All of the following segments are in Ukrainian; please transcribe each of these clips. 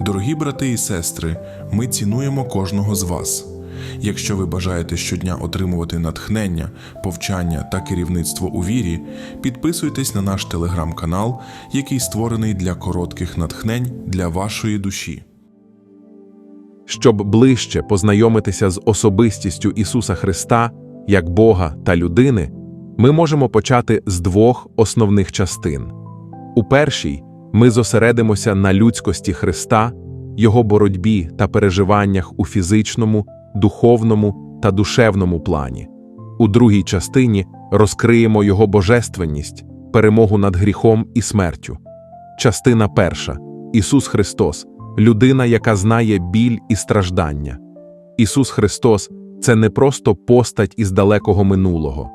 Дорогі брати і сестри, ми цінуємо кожного з вас. Якщо ви бажаєте щодня отримувати натхнення, повчання та керівництво у вірі, підписуйтесь на наш телеграм-канал, який створений для коротких натхнень для вашої душі. Щоб ближче познайомитися з особистістю Ісуса Христа як Бога та людини, ми можемо почати з двох основних частин. У першій ми зосередимося на людськості Христа, Його боротьбі та переживаннях у фізичному, духовному та душевному плані. У другій частині розкриємо Його божественність, перемогу над гріхом і смертю. Частина перша Ісус Христос людина, яка знає біль і страждання. Ісус Христос це не просто постать із далекого минулого.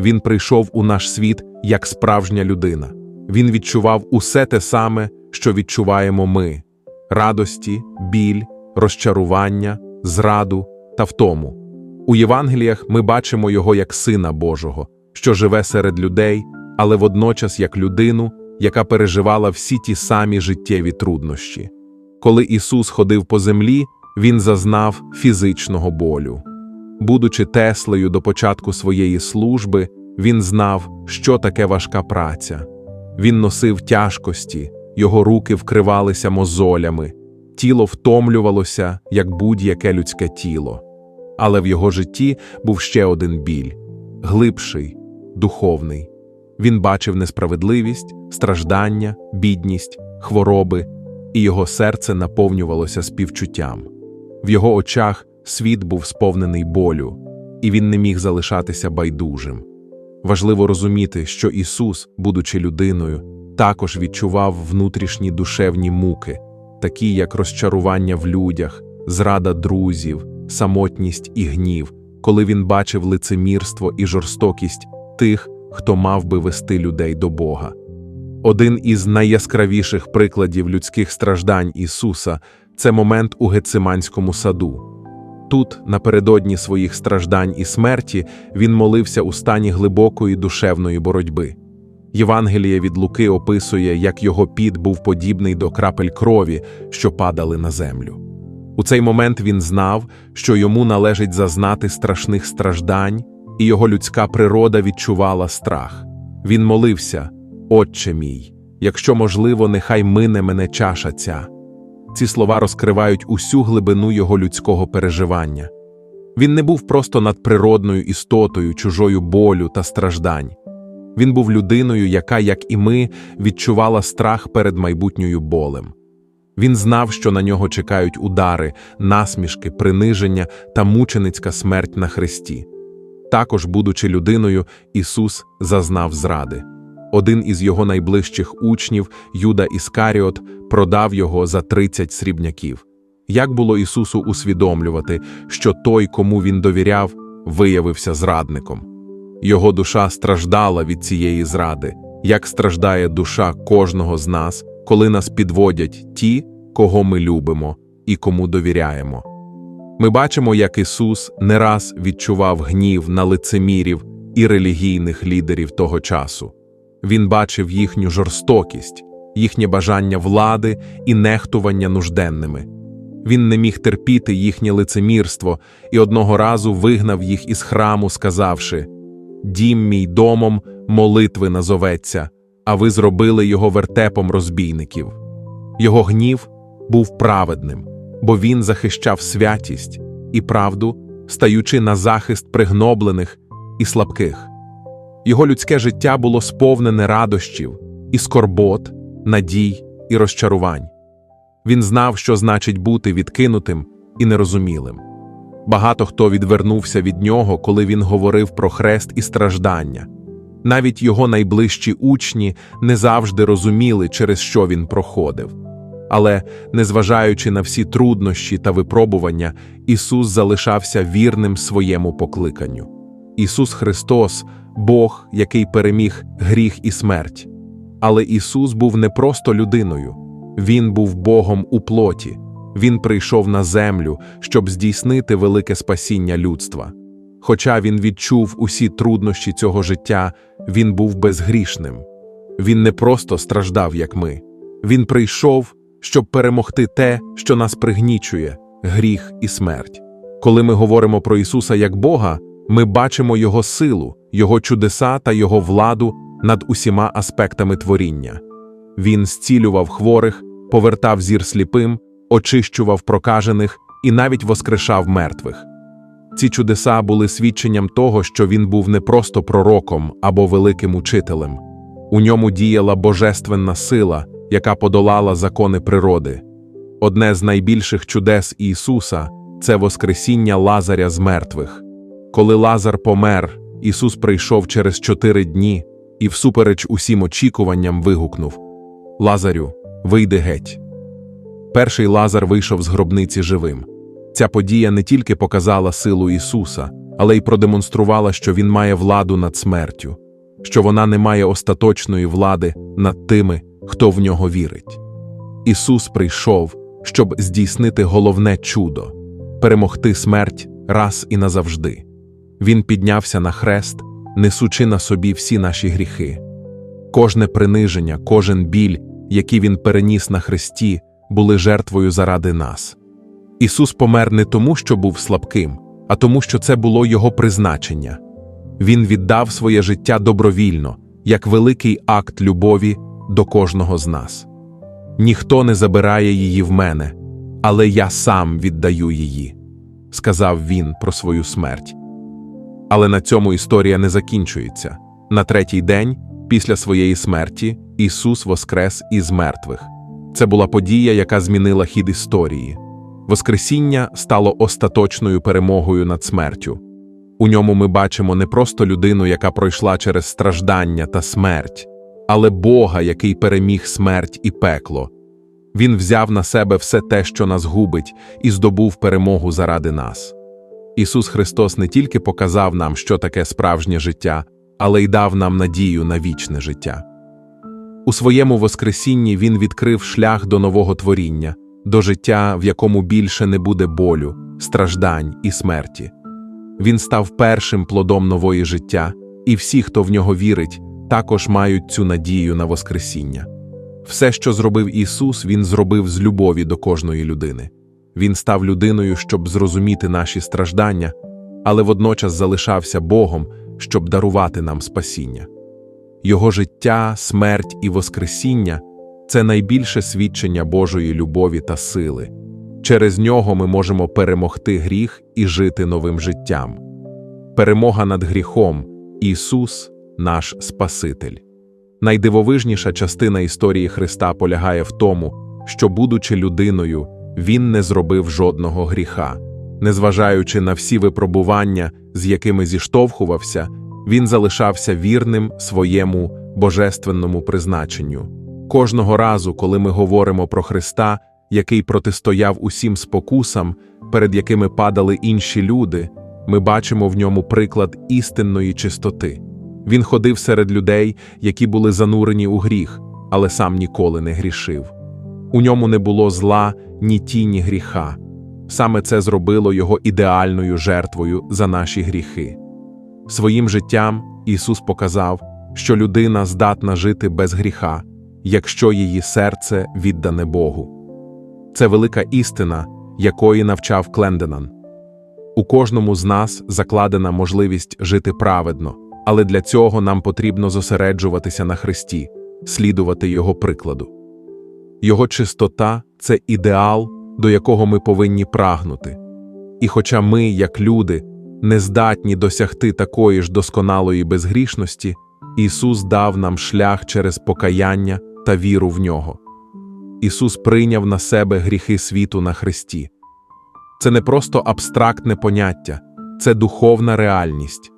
Він прийшов у наш світ як справжня людина. Він відчував усе те саме, що відчуваємо ми: радості, біль, розчарування, зраду та втому. У Євангеліях ми бачимо Його як Сина Божого, що живе серед людей, але водночас як людину, яка переживала всі ті самі життєві труднощі. Коли Ісус ходив по землі, Він зазнав фізичного болю. Будучи Теслею до початку своєї служби, він знав, що таке важка праця. Він носив тяжкості, його руки вкривалися мозолями, тіло втомлювалося, як будь-яке людське тіло. Але в його житті був ще один біль глибший, духовний. Він бачив несправедливість, страждання, бідність, хвороби, і його серце наповнювалося співчуттям. В його очах світ був сповнений болю, і він не міг залишатися байдужим. Важливо розуміти, що Ісус, будучи людиною, також відчував внутрішні душевні муки, такі як розчарування в людях, зрада друзів, самотність і гнів, коли він бачив лицемірство і жорстокість тих, хто мав би вести людей до Бога. Один із найяскравіших прикладів людських страждань Ісуса це момент у Гециманському саду. Тут, напередодні своїх страждань і смерті, він молився у стані глибокої душевної боротьби. Євангеліє від Луки описує, як його піт був подібний до крапель крові, що падали на землю. У цей момент він знав, що йому належить зазнати страшних страждань, і його людська природа відчувала страх. Він молився, Отче мій, якщо можливо, нехай мине мене чаша ця. Ці слова розкривають усю глибину його людського переживання. Він не був просто надприродною істотою чужою болю та страждань. Він був людиною, яка, як і ми, відчувала страх перед майбутньою болем. Він знав, що на нього чекають удари, насмішки, приниження та мученицька смерть на хресті. Також, будучи людиною, Ісус зазнав зради. Один із його найближчих учнів, Юда Іскаріот, продав його за 30 срібняків. Як було Ісусу усвідомлювати, що той, кому він довіряв, виявився зрадником? Його душа страждала від цієї зради, як страждає душа кожного з нас, коли нас підводять ті, кого ми любимо і кому довіряємо. Ми бачимо, як Ісус не раз відчував гнів на лицемірів і релігійних лідерів того часу. Він бачив їхню жорстокість, їхнє бажання влади і нехтування нужденними. Він не міг терпіти їхнє лицемірство і одного разу вигнав їх із храму, сказавши: Дім мій домом молитви назоветься, а ви зробили його вертепом розбійників. Його гнів був праведним, бо він захищав святість і правду, стаючи на захист пригноблених і слабких. Його людське життя було сповнене радощів, і скорбот, надій і розчарувань. Він знав, що значить бути відкинутим і нерозумілим. Багато хто відвернувся від нього, коли він говорив про хрест і страждання. Навіть його найближчі учні не завжди розуміли, через що він проходив. Але, незважаючи на всі труднощі та випробування, Ісус залишався вірним своєму покликанню. Ісус Христос Бог, який переміг гріх і смерть. Але Ісус був не просто людиною, Він був Богом у плоті, Він прийшов на землю, щоб здійснити велике спасіння людства. Хоча він відчув усі труднощі цього життя, він був безгрішним. Він не просто страждав, як ми, він прийшов, щоб перемогти те, що нас пригнічує гріх і смерть. Коли ми говоримо про Ісуса як Бога, ми бачимо Його силу, Його чудеса та Його владу над усіма аспектами творіння. Він зцілював хворих, повертав зір сліпим, очищував прокажених і навіть воскрешав мертвих. Ці чудеса були свідченням того, що він був не просто пророком або великим учителем. У ньому діяла божественна сила, яка подолала закони природи. Одне з найбільших чудес Ісуса це Воскресіння Лазаря з мертвих. Коли Лазар помер, Ісус прийшов через чотири дні і, всупереч усім очікуванням, вигукнув: Лазарю, вийди геть. Перший Лазар вийшов з гробниці живим. Ця подія не тільки показала силу Ісуса, але й продемонструвала, що Він має владу над смертю, що вона не має остаточної влади над тими, хто в нього вірить. Ісус прийшов, щоб здійснити головне чудо перемогти смерть раз і назавжди. Він піднявся на хрест, несучи на собі всі наші гріхи. Кожне приниження, кожен біль, який він переніс на хресті, були жертвою заради нас. Ісус помер не тому, що був слабким, а тому, що це було Його призначення. Він віддав своє життя добровільно, як великий акт любові до кожного з нас. Ніхто не забирає її в мене, але я сам віддаю її, сказав він про свою смерть. Але на цьому історія не закінчується. На третій день, після своєї смерті, Ісус воскрес із мертвих. Це була подія, яка змінила хід історії. Воскресіння стало остаточною перемогою над смертю. У ньому ми бачимо не просто людину, яка пройшла через страждання та смерть, але Бога, який переміг смерть і пекло. Він взяв на себе все те, що нас губить, і здобув перемогу заради нас. Ісус Христос не тільки показав нам, що таке справжнє життя, але й дав нам надію на вічне життя. У своєму Воскресінні Він відкрив шлях до нового творіння, до життя, в якому більше не буде болю, страждань і смерті. Він став першим плодом нової життя, і всі, хто в нього вірить, також мають цю надію на Воскресіння. Все, що зробив Ісус, Він зробив з любові до кожної людини. Він став людиною, щоб зрозуміти наші страждання, але водночас залишався Богом, щоб дарувати нам спасіння. Його життя, смерть і Воскресіння це найбільше свідчення Божої любові та сили. Через нього ми можемо перемогти гріх і жити новим життям. Перемога над гріхом Ісус, наш Спаситель. Найдивовижніша частина історії Христа полягає в тому, що, будучи людиною, Він не зробив жодного гріха. Незважаючи на всі випробування, з якими зіштовхувався, він залишався вірним своєму божественному призначенню. Кожного разу, коли ми говоримо про Христа, який протистояв усім спокусам, перед якими падали інші люди, ми бачимо в ньому приклад істинної чистоти. Він ходив серед людей, які були занурені у гріх, але сам ніколи не грішив. У ньому не було зла, ні тіні гріха. Саме це зробило його ідеальною жертвою за наші гріхи. Своїм життям Ісус показав, що людина здатна жити без гріха, якщо її серце віддане Богу. Це велика істина, якої навчав Кленденан. У кожному з нас закладена можливість жити праведно, але для цього нам потрібно зосереджуватися на Христі, слідувати Його прикладу. Його чистота це ідеал, до якого ми повинні прагнути. І хоча ми, як люди, не здатні досягти такої ж досконалої безгрішності, Ісус дав нам шлях через покаяння та віру в нього. Ісус прийняв на себе гріхи світу на Христі. Це не просто абстрактне поняття, це духовна реальність.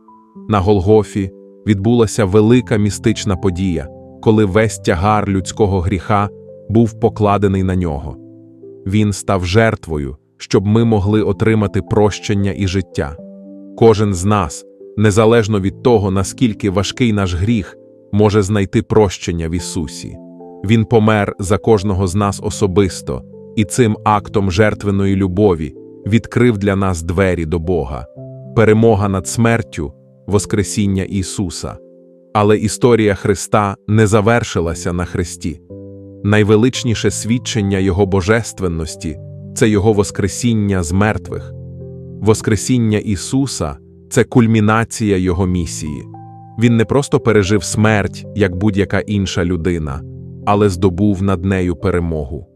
На Голгофі відбулася велика містична подія, коли весь тягар людського гріха був покладений на нього. Він став жертвою, щоб ми могли отримати прощення і життя. Кожен з нас, незалежно від того, наскільки важкий наш гріх, може знайти прощення в Ісусі. Він помер за кожного з нас особисто, і цим актом жертвеної любові відкрив для нас двері до Бога, перемога над смертю, Воскресіння Ісуса. Але історія Христа не завершилася на Христі. Найвеличніше свідчення Його божественності це Його Воскресіння з мертвих. Воскресіння Ісуса це кульмінація Його місії. Він не просто пережив смерть, як будь-яка інша людина, але здобув над нею перемогу.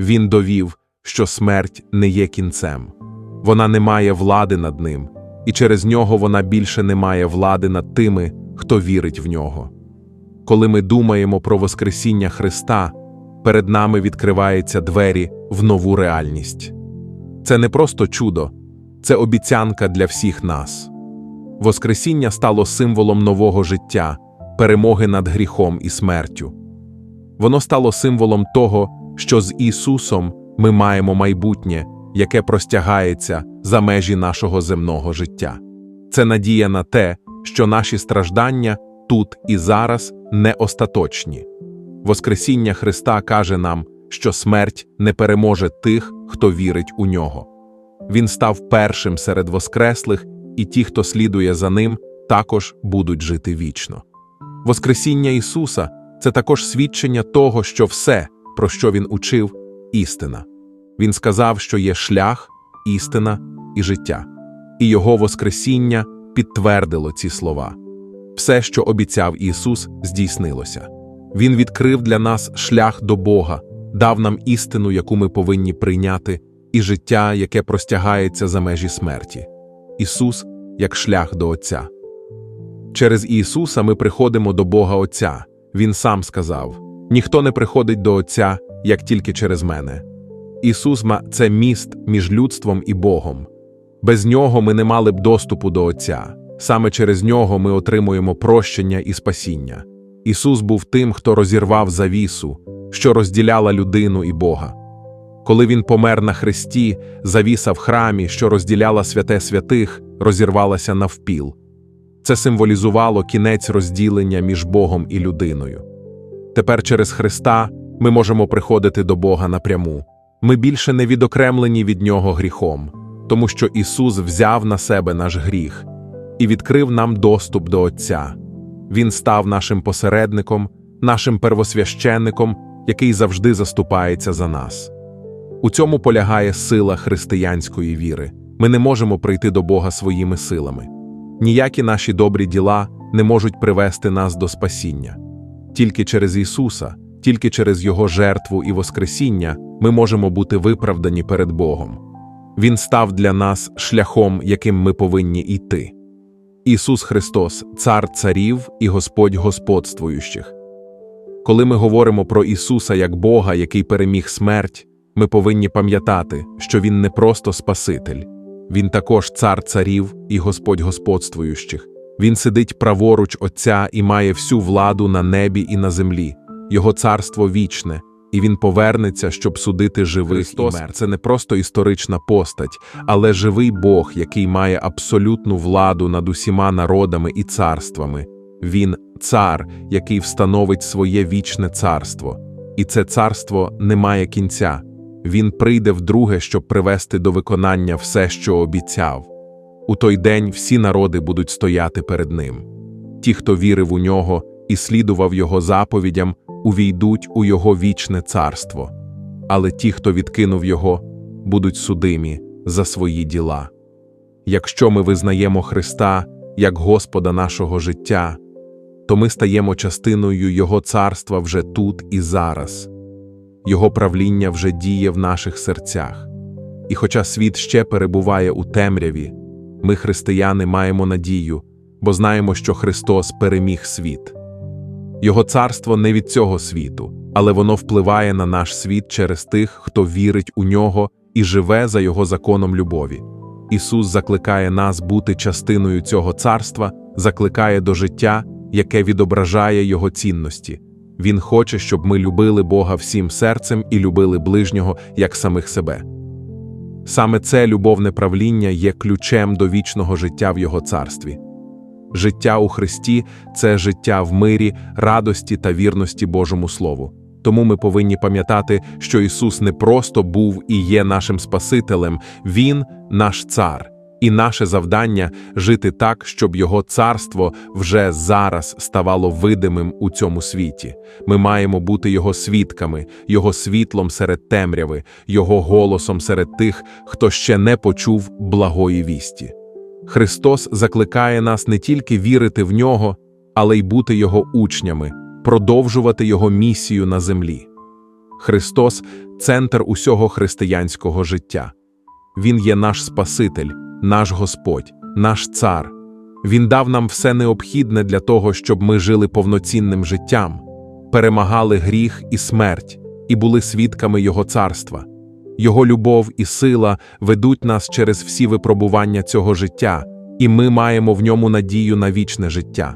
Він довів, що смерть не є кінцем. Вона не має влади над ним, і через нього вона більше не має влади над тими, хто вірить в нього. Коли ми думаємо про Воскресіння Христа, перед нами відкриваються двері в нову реальність. Це не просто чудо, це обіцянка для всіх нас. Воскресіння стало символом нового життя, перемоги над гріхом і смертю. Воно стало символом того, що з Ісусом ми маємо майбутнє, яке простягається за межі нашого земного життя. Це надія на те, що наші страждання тут і зараз не остаточні. Воскресіння Христа каже нам, що смерть не переможе тих, хто вірить у нього. Він став першим серед воскреслих, і ті, хто слідує за ним, також будуть жити вічно. Воскресіння Ісуса це також свідчення того, що все, про що Він учив, істина. Він сказав, що є шлях, істина і життя, і Його Воскресіння підтвердило ці слова. Все, що обіцяв Ісус, здійснилося. Він відкрив для нас шлях до Бога, дав нам істину, яку ми повинні прийняти, і життя, яке простягається за межі смерті. Ісус як шлях до Отця. Через Ісуса ми приходимо до Бога Отця. Він сам сказав: ніхто не приходить до Отця, як тільки через мене. Ісус це міст між людством і Богом. Без нього ми не мали б доступу до Отця. Саме через нього ми отримуємо прощення і спасіння. Ісус був тим, хто розірвав завісу, що розділяла людину і Бога. Коли він помер на хресті, завіса в храмі, що розділяла святе святих, розірвалася навпіл. Це символізувало кінець розділення між Богом і людиною. Тепер через Христа ми можемо приходити до Бога напряму. Ми більше не відокремлені від Нього гріхом, тому що Ісус взяв на себе наш гріх і відкрив нам доступ до Отця. Він став нашим посередником, нашим первосвященником, який завжди заступається за нас. У цьому полягає сила християнської віри. Ми не можемо прийти до Бога своїми силами. Ніякі наші добрі діла не можуть привести нас до спасіння. Тільки через Ісуса, тільки через Його жертву і Воскресіння ми можемо бути виправдані перед Богом. Він став для нас шляхом, яким ми повинні йти. Ісус Христос, Цар царів і Господь господствуючих. Коли ми говоримо про Ісуса як Бога, який переміг смерть, ми повинні пам'ятати, що Він не просто Спаситель, Він також цар царів і Господь господствуючих. Він сидить праворуч Отця і має всю владу на небі і на землі. Його царство вічне, і він повернеться, щоб судити живих Христос і мертвих. Це не просто історична постать, але живий Бог, який має абсолютну владу над усіма народами і царствами. Він цар, який встановить своє вічне царство. І це царство не має кінця. Він прийде вдруге, щоб привести до виконання все, що обіцяв. У той день всі народи будуть стояти перед ним. Ті, хто вірив у нього і слідував його заповідям, увійдуть у його вічне царство, але ті, хто відкинув його, будуть судимі за свої діла. Якщо ми визнаємо Христа як Господа нашого життя, то ми стаємо частиною Його царства вже тут і зараз. Його правління вже діє в наших серцях. І хоча світ ще перебуває у темряві, ми, християни, маємо надію, бо знаємо, що Христос переміг світ. Його царство не від цього світу, але воно впливає на наш світ через тих, хто вірить у нього і живе за його законом любові. Ісус закликає нас бути частиною цього царства, закликає до життя, яке відображає Його цінності. Він хоче, щоб ми любили Бога всім серцем і любили ближнього як самих себе. Саме це любовне правління є ключем до вічного життя в Його царстві. Життя у Христі це життя в мирі, радості та вірності Божому Слову. Тому ми повинні пам'ятати, що Ісус не просто був і є нашим Спасителем, Він наш цар, І наше завдання жити так, щоб Його царство вже зараз ставало видимим у цьому світі. Ми маємо бути Його свідками, Його світлом серед темряви, Його голосом серед тих, хто ще не почув благої вісті. Христос закликає нас не тільки вірити в нього, але й бути Його учнями, продовжувати Його місію на землі. Христос центр усього християнського життя. Він є наш Спаситель, наш Господь, наш Цар. Він дав нам все необхідне для того, щоб ми жили повноцінним життям, перемагали гріх і смерть і були свідками Його царства. Його любов і сила ведуть нас через всі випробування цього життя, і ми маємо в ньому надію на вічне життя.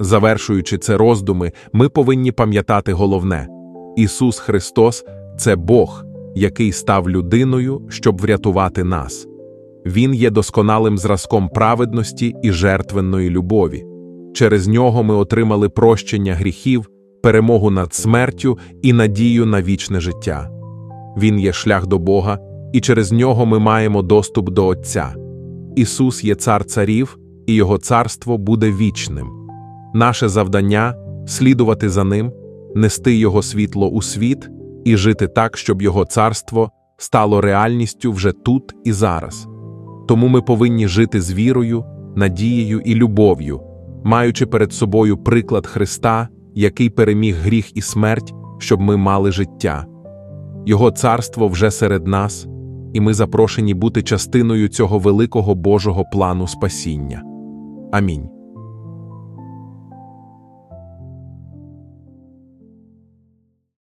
Завершуючи це роздуми, ми повинні пам'ятати головне: Ісус Христос це Бог, який став людиною, щоб врятувати нас. Він є досконалим зразком праведності і жертвенної любові. Через нього ми отримали прощення гріхів, перемогу над смертю і надію на вічне життя. Він є шлях до Бога, і через нього ми маємо доступ до Отця. Ісус є цар царів, і Його царство буде вічним. Наше завдання слідувати за ним, нести Його світло у світ і жити так, щоб Його царство стало реальністю вже тут і зараз. Тому ми повинні жити з вірою, надією і любов'ю, маючи перед собою приклад Христа, який переміг гріх і смерть, щоб ми мали життя. Його царство вже серед нас, і ми запрошені бути частиною цього великого Божого плану спасіння. Амінь.